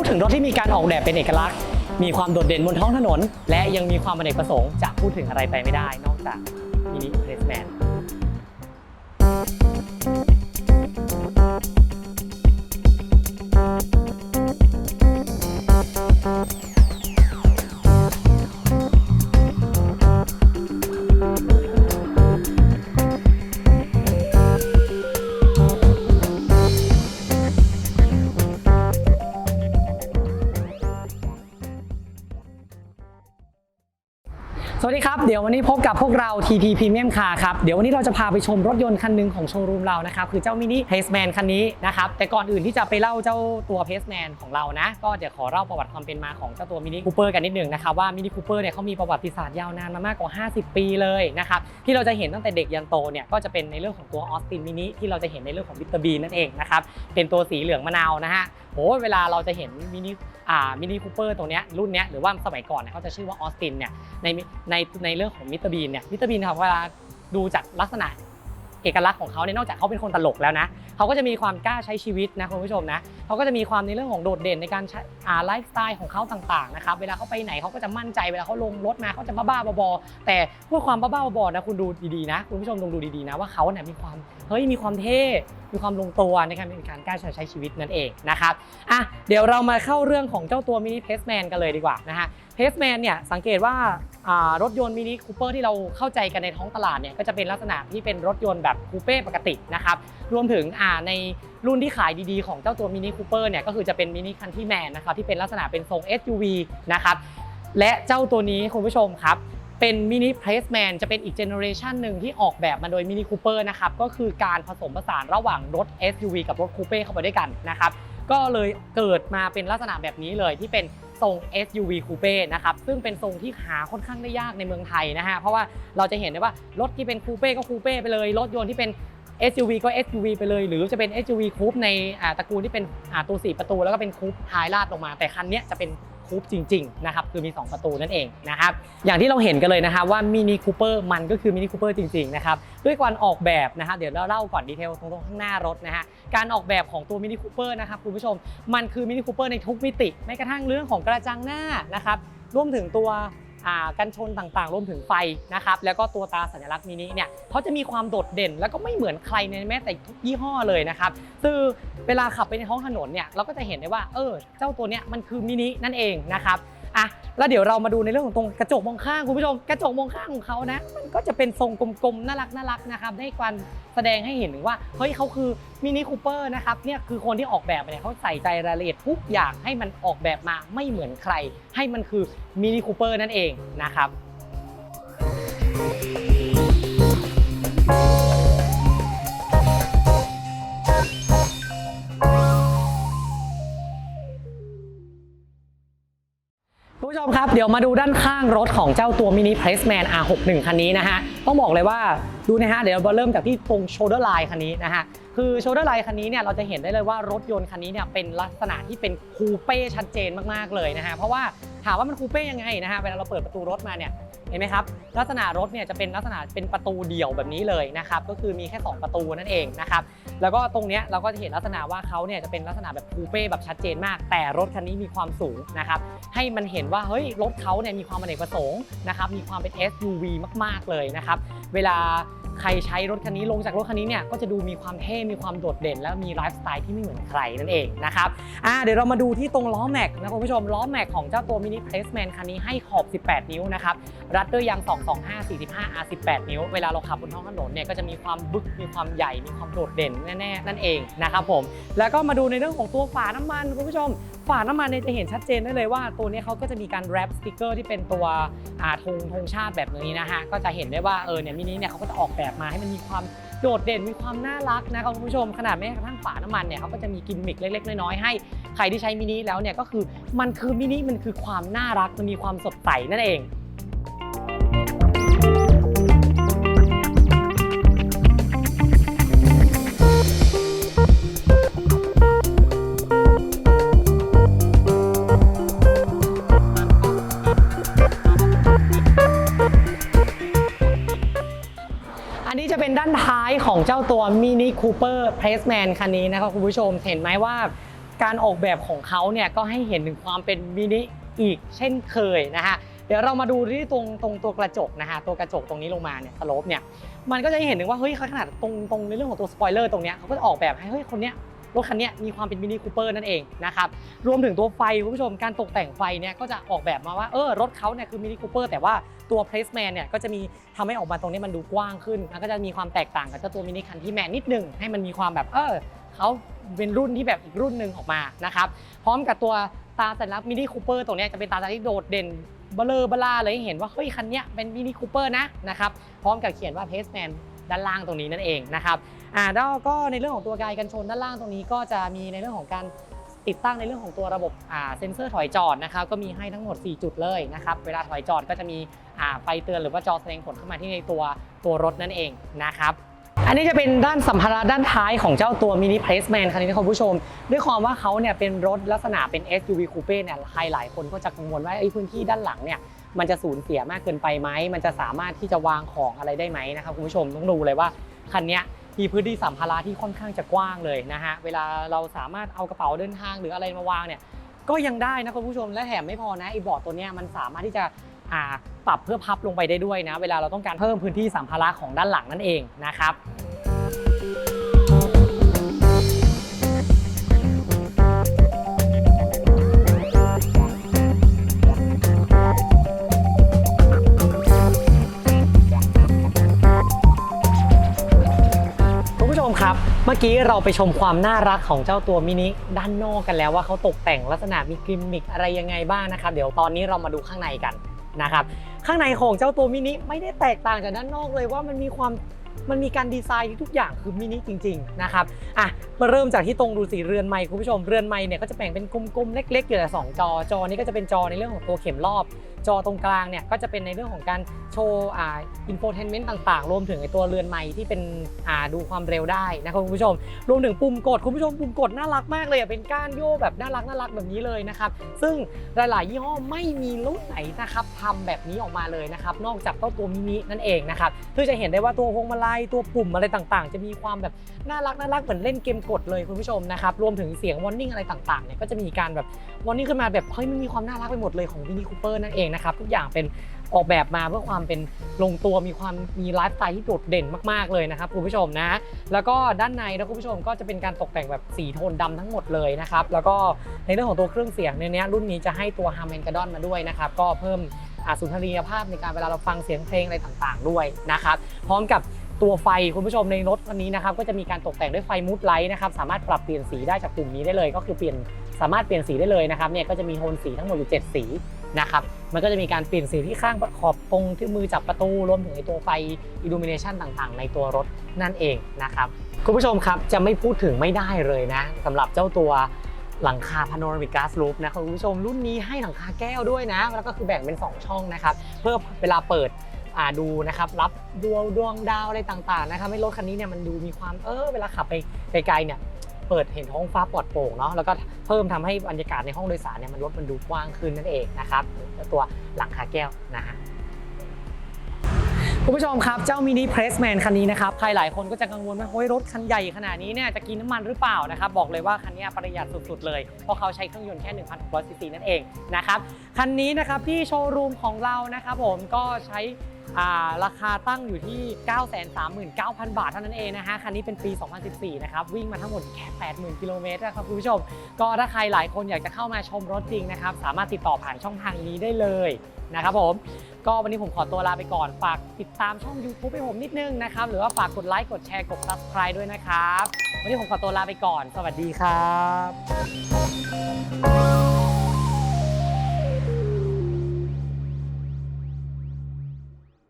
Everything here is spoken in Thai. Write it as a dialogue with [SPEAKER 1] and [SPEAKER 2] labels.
[SPEAKER 1] พูดถึงรถที่มีการออกแบบเป็นเอกลักษณ์ มีความโดดเด่นบนท้องถนน และยังมีความอเนกประสงค์จะพูดถึงอะไรไปไม่ได้ นอกจากมินิเพรสแมน สวัสดีครับ เดี๋ยววันนี้พบกับพวกเรา TP Premium Car ครับ เดี๋ยววันนี้เราจะพาไปชมรถยนต์คันหนึ่งของโชว์รูมเรานะครับ คือเจ้ามินิ Paceman คันนี้นะครับ แต่ก่อนอื่นที่จะไปเล่าเจ้าตัว Paceman ของเรานะ ก็เดี๋ยวขอเล่าประวัติความเป็นมาของเจ้าตัวมินิคูเปอร์กันนิดหนึ่งนะครับ ว่ามินิคูเปอร์เนี่ยเขามีประวัติศาสตร์ยาวนานมามากกว่า 50 ปีเลยนะครับ ที่เราจะเห็นตั้งแต่เด็กยันโตเนี่ย ก็จะเป็นในเรื่องของตัวออสตินมินิที่เราจะเห็นในเรื่องของวิตาบีนั่นเองนะครับ เป็นตัวสีเหลืองมะนาวนะฮะ โอ้เวลาเราจะเห็นมินิอ่ามินิคูเปอร์ตรงเนี้ยรุ่นเนี้ยหรือว่าสมัยก่อนเนี่ยเขาจะชื่อว่าออสตินเนี่ยในในในเรื่องของมิสเตอร์บีนเนี่ยมิสเตอร์บีนครับเวลาดูจากลักษณะ เอกลักษณ์ของเขาเนี่ยนอกจากเขาเป็นคนตลกแล้วนะเขาก็จะมีความกล้าใช้ชีวิตนะคุณผู้ชมนะเขาก็จะมีความในเรื่องของโดดเด่นในการอ่าไลฟ์สไตล์ของเขาต่างๆนะครับเวลาเขาไปไหนเขาก็จะมั่นใจเวลาเขาลงรถมาเขาจะบ้าๆบอๆแต่เพื่อความบ้าๆบอๆนะคุณดูดีๆนะคุณผู้ชมลองดูดีๆนะว่าเขาเนี่ยมีความเฮ้ยมีความเท่มีความลงตัวในการเป็นการกล้าใช้ชีวิตนั่นเองนะครับอะเดี๋ยวเรามาเข้าเรื่องของเจ้าตัวมินิเพสแมนกันเลยดีกว่านะฮะ เพสแมนเนี่ยสังเกตว่ารถยนต์มินิคูเปอร์ที่เราเข้าใจกันในท้องตลาดเนี่ยก็จะเป็นลักษณะที่เป็นรถยนต์แบบคูเป้ปกตินะครับรวมถึงในรุ่นที่ขายดีๆ ของเจ้าตัวมินิคูเปอร์เนี่ยก็คือจะเป็นมินิคันที่แมนนะครับที่เป็นลักษณะเป็นทรง SUV นะครับและเจ้าตัวนี้คุณผู้ชมครับเป็นมินิเพรสแมนจะเป็นอีกเจเนอเรชันหนึ่งที่ออกแบบมาโดยมินิคูเปอร์นะครับก็คือการผสมผสานระหว่างรถ SUV กับรถคูเป้เข้าไปด้วยกันนะครับก็เลยเกิดมาเป็นลักษณะแบบนี้เลยที่เป็น ทรง SUV Coupe นะครับซึ่งเป็นทรงที่หาค่อนข้างได้ยากในเมืองไทยนะฮะเพราะว่าเราจะเห็นได้ว่ารถที่เป็นคูเป้ก็คูเป้ไปเลย รถยนต์ที่เป็น SUV ก็ SUV ไปเลย หรือจะเป็น SUV คูปในตระกูลที่เป็นตัว4ประตู แล้วก็เป็นคูปท้ายลาดลงมา แต่คันนี้จะเป็น คูปจริงๆนะครับคือมี 2 ประตูนั่นเองนะครับอย่างที่เราเห็นกันเลยนะครับว่ามินิคูเปอร์มันก็คือมินิคูเปอร์จริงๆนะครับด้วยการออกแบบนะฮะเดี๋ยวเราเล่าก่อนดีเทลตรงๆข้างหน้ารถนะฮะการออกแบบของตัวมินิคูเปอร์นะครับคุณผู้ชมมันคือมินิคูเปอร์ในทุกมิติแม้กระทั่งเรื่องของกระจังหน้านะครับรวมถึงตัว กันชนต่างๆ รวมถึงไฟนะครับ แล้วก็ตัวตาสัญลักษณ์มินิเนี่ยเขาจะมีความโดดเด่น แล้วก็ไม่เหมือนใครในแม้แต่ทุกยี่ห้อเลยนะครับคือเวลาขับไปในท้องถนนเนี่ยเราก็จะเห็นได้ว่าเออเจ้าตัวเนี้ยมันคือมินินั่นเองนะครับ อะแล้วเดี๋ยวเรามาดูในเรื่องของตรงกระจกมองข้างคุณผู้ชมกระจกมองข้างของเขานะมันก็จะเป็นทรงกลมๆน่ารักน่ารักนะครับได้การแสดงให้เห็นถึงว่าเฮ้ยเขาคือมินิคูเปอร์นะครับเนี่ยคือคนที่ออกแบบเนี่ยเขาใส่ใจรายละเอียดทุกอย่างให้มันออกแบบมาไม่เหมือนใคร ให้มันคือมินิคูเปอร์นั่นเองนะครับคุณ ผู้ชมครับ เดี๋ยวมาดูด้านข้างรถของเจ้าตัวมินิเพรสแมน R61 คันนี้นะฮะ ต้องบอกเลยว่าดูนะฮะ เดี๋ยวเราเริ่มจากที่ตรงโชเดอร์ไลน์คันนี้นะฮะ คือโชเดอร์ไลน์คันนี้เนี่ยเราจะเห็นได้เลยว่ารถยนต์คันนี้เนี่ยเป็นลักษณะที่เป็นคูเป้ชัดเจนมากๆเลยนะฮะ เพราะว่าามว่ามันคูเป้ยังไงนะฮะเวลาเราเปิดประตูรถมาเนี่ยเห็นไหมครับลักษณะรถเนี่ยจะเป็นลักษณะเป็นประตูเดี่ยวแบบนี้เลยนะครับก็คือมีแค่ 2 ประตูนั่นเองนะครับแล้วก็ตรงเนี้ยเราก็จะเห็นลักษณะว่าเขาเนี่ยจะเป็นลักษณะแบบคูเป้แบบชัดเจนมาก แต่รถคันนี้มีความสูงนะครับให้มันเห็นว่าเฮ้ยรถเขาเนี่ยมีความอเนกประสงค์นะครับมีความเป็น SUV มาก ๆเลยนะครับเวลา ใครใช้รถคันนี้ลงจากรถคันนี้เนี่ยก็จะดูมีความเท่มีความโดดเด่น แล้วมีไลฟ์สไตล์ที่ไม่เหมือนใครนั่นเองนะครับอ่าเดี๋ยวเรามาดูที่ตรงล้อแม็กนะคุณผู้ชมล้อแม็กของเจ้าตัวมินิเพรสแมนคันนี้ให้ขอบ 18 นิ้วนะครับรัดด้วยยาง 225 45 R 18 นิ้ว เวลาเราขับบนท้องถนนเนี่ยก็จะมีความบึกมีความใหญ่มีความโดดเด่นแน่ๆนั่นเองนะครับผมแล้วก็มาดูในเรื่องของตัวฝาน้ำมันคุณผู้ชม ฝาน้ำมันเนี่ยจะเห็นชัดเจนได้เลยว่าตัวนี้เขาก็จะมีการแรปสติกเกอร์ที่เป็นตัวธงธงชาติแบบนี้นะฮะก็จะเห็นได้ว่าเออเนี่ยมินิเนี่ยเขาก็จะออกแบบมาให้มันมีความโดดเด่นมีความน่ารักนะครับคุณผู้ชมขนาดแม้กระทั่งฝาน้ำมันเนี่ยเขาก็จะมีกิมมิคเล็กๆ น้อยๆให้ใครที่ใช้มินิแล้วเนี่ยก็คือมันคือมินิมันคือความน่ารักมันมีความสดใสนั่นเองานท้ายของเจ้าตัว Mini Cooper Pressman คันนี้นะครับคุณผู้ชมเห็นไหมว่าการออกแบบของเขาเนี่ยก็ให้เห็นถึงความเป็นมินิอีกเช่นเคยนะฮะเดี๋ยวเรามาดูที่ตรงตรงตัวกระจกนะฮะตัวกระจกตรงนี้ลงมาเนี่ยสโลปเนี่ยมันก็จะให้เห็นถึงว่าเฮ้ยขนาดตรงตรงในเรื่องของตัวสปอยเลอร์ตรงเนี้ยเขาก็จะออกแบบให้เฮ้ยคนเนี้ย รถคันนี้มีความเป็นมินิคูเปอร์นั่นเองนะครับรวมถึงตัวไฟคุณผู้ชมการตกแต่งไฟเนี่ยก็จะออกแบบมาว่าเออรถเขาเนี่ยคือมินิคูเปอร์แต่ว่าตัวเพลสแมนเนี่ยก็จะมีทำให้ออกมาตรงนี้มันดูกว้างขึ้นแล้วก็จะมีความแตกต่างกับเจ้าตัวมินิคันที่แมนนิดนึงให้มันมีความแบบเออเขาเป็นรุ่นที่แบบอีกรุ่นหนึ่งออกมานะครับพร้อมกับตัวตาสัญลักษณ์มินิคูเปอร์ตัวเนี้จะเป็นตาสัญลักษณ์ที่โดดเด่นเบลอเบล่าเลยเห็นว่าเฮ้ยคันนี้เป็นมินิคูเปอร์นะนะครับพร้อมกับเขียนว่าเพสแมน ด้านล่างตรงนี้นั่นเองนะครับอ่าแล้วก็ในเรื่องของตัวไกด์กันชนด้านล่างตรงนี้ก็จะมีในเรื่องของการติดตั้งในเรื่องของตัวระบบอ่าเซ็นเซอร์ถอยจอดนะครับก็มีให้ทั้งหมด 4 จุดเลยนะครับเวลาถอยจอดก็จะมีอ่าไฟเตือนหรือว่าจอแสดงผลเข้ามาที่ในตัวตัวรถนั่นเองนะครับอันนี้จะเป็นด้านสัมภาระด้านท้ายของเจ้าตัว Mini Placeman คันนี้นะคุณผู้ชม ด้วยความว่าเขาเนี่ยเป็นรถลักษณะเป็น SUV Coupe เนี่ยใครหลายคนก็จะกังวลว่าไอ้พื้นที่ด้านหลังเนี่ย มันจะสูญเสียมากเกินไปไหม มันจะสามารถที่จะวางของอะไรได้ไหมนะครับคุณผู้ชมต้องดูเลยว่าคันนี้มีพื้นที่สัมภาระที่ค่อนข้างจะกว้างเลยนะฮะ เวลาเราสามารถเอากระเป๋าเดินทางหรืออะไรมาวางเนี่ย ก็ยังได้นะคุณผู้ชม และแถมไม่พอนะไอ้เบาะตัวนี้มันสามารถที่จะปรับเพื่อพับลงไปได้ด้วยนะ เวลาเราต้องการเพิ่มพื้นที่สัมภาระของด้านหลังนั่นเองนะครับ เมื่อกี้เราไปชมความน่ารักของเจ้าตัวมินิด้านนอกกันแล้วว่าเขาตกแต่งลักษณะมีกิมมิคอะไรยังไงบ้างนะครับ เดี๋ยวตอนนี้เรามาดูข้างในกันนะครับ ข้างในของเจ้าตัวมินิไม่ได้แตกต่างจากด้านนอกเลยว่ามันมีความ มันมีการดีไซน์ทุกอย่างคือมินิจริงๆนะครับอะมาเริ่มจากที่ตรงดูสิเรือนไม้คุณผู้ชมเรือนไม้เนี่ยก็จะแบ่งเป็นกลมๆเล็กๆอยู่แต่สองจอจอนี้ก็จะเป็นจอในเรื่องของตัวเข็มรอบ จอตรงกลางเนี่ยก็จะเป็นในเรื่องของการโชว์อ่าอินโฟเทนเมนต์ต่างๆ รวมถึงไอตัวเรือนไม้ที่เป็นอ่าดูความเร็วได้นะครับคุณผู้ชม รวมถึงปุ่มกดคุณผู้ชมปุ่มกดน่ารักมากเลยอะเป็นก้านโยกแบบน่ารักน่ารักแบบนี้เลยนะครับซึ่งหลายๆยี่ห้อไม่มีรุ่นไหนนะครับทำแบบนี้ออกมาเลยนะครับนอกจากเจ้าตัวมินินั่นเองนะครับซึ่งจะเห็นได้ว่าตัวพวงมาลัยตัวปุ่มอะไรต่างๆ จะมีความแบบน่ารักน่ารักเหมือนเล่นเกมกดเลยคุณผู้ชมนะครับรวมถึงเสียงวอร์นิ่งอะไรต่างๆเนี่ยก็จะมีการแบบวอร์นิ่งขึ้นมาแบบเฮ้ยมันมีความน่ารักไปหมดเลยของมินิคูเปอร์นั่นเองนะครับทุกอย่างเป็นออกแบบมาเพื่อความเป็นลงตัวมีความมีไลฟ์สไตล์ที่โดดเด่นมากๆเลยนะครับคุณผู้ชมนะ แล้วก็ด้านในนะคุณผู้ชมก็จะเป็นการตกแต่งแบบสีโทนดำทั้งหมดเลยนะครับแล้วก็ในเรื่องของตัวเครื่องเสียงในเนี้ยรุ่นนี้จะให้ตัว h a r m a n Kardon มาด้วยนะครับก็เพิ่มอ่าสุนทรียภาพในการเวลาเราฟังเสียงเพลงอะไรต่างๆด้วยนะครับพร้อมกับ ตัวไฟคุณผู้ชมในรถคันนี้นะครับก็จะมีการตกแต่งด้วยไฟมูดไลท์นะครับสามารถปรับเปลี่ยนสีได้จากปุ่มนี้ได้เลย ก็คือเปลี่ยนสามารถเปลี่ยนสีได้เลยนะครับเนี่ยก็จะมีโทนสีทั้งหมดอยู่ 7 สีนะครับมันก็จะมีการเปลี่ยนสีที่ข้างขอบตรงที่มือจับประตูรวมถึงไอตัวไฟ illumination ต่างๆ ในตัวรถนั่นเองนะครับคุณผู้ชมครับจะไม่พูดถึงไม่ได้เลยนะสำหรับเจ้าตัวหลังคา panoramic glass roof นะคุณผู้ชมรุ่นนี้ให้หลังคาแก้วด้วยนะ แล้วก็คือแบ่งเป็น 2 ช่องนะครับเพื่อเวลาเปิด ดูนะครับรับดวงดวงดาวอะไรต่างๆนะครับให้รถคันนี้เนี่ยมันดูมีความเออเวลาขับไปไกลๆเนี่ยเปิดเห็นท้องฟ้าปลอดโปร่งเนาะแล้วก็เพิ่มทำให้บรรยากาศในห้องโดยสารเนี่ยมันรถมันดูกว้างขึ้นนั่นเองนะครับตัวหลังคาแก้วนะฮะ คุณผู้ชมครับเจ้ามินิเพรสแมนคันนี้นะครับใครหลายคนก็จะกังวลว่าเฮ้ยรถคันใหญ่ขนาดนี้เนี่ยจะกินน้ำมันหรือเปล่านะครับบอกเลยว่าคันนี้ประหยัดสุดๆเลยเพราะเขาใช้เครื่องยนต์แค่ 1,600ซีซีนั่นเองนะครับคันนี้นะครับที่โชว์รูมของเรานะครับผมก็ใช้อ่าราคาตั้งอยู่ที่ 939,000 บาทเท่านั้นเองนะฮะ คันนี้เป็นปี 2014 นะครับ วิ่งมาทั้งหมดแค่ 80,000 กิโลเมตรนะครับคุณผู้ชม ก็ถ้าใครหลายคนอยากจะเข้ามาชมรถจริงนะครับ สามารถติดต่อผ่านช่องทางนี้ได้เลยนะครับผม ก็วันนี้ผมขอตัวลาไปก่อน ฝากติดตามช่อง YouTube ให้ผมนิดนึงนะครับ หรือว่าฝากกดไลค์กดแชร์กด Subscribe ด้วยนะครับ วันนี้ผมขอตัวลาไปก่อน สวัสดีครับ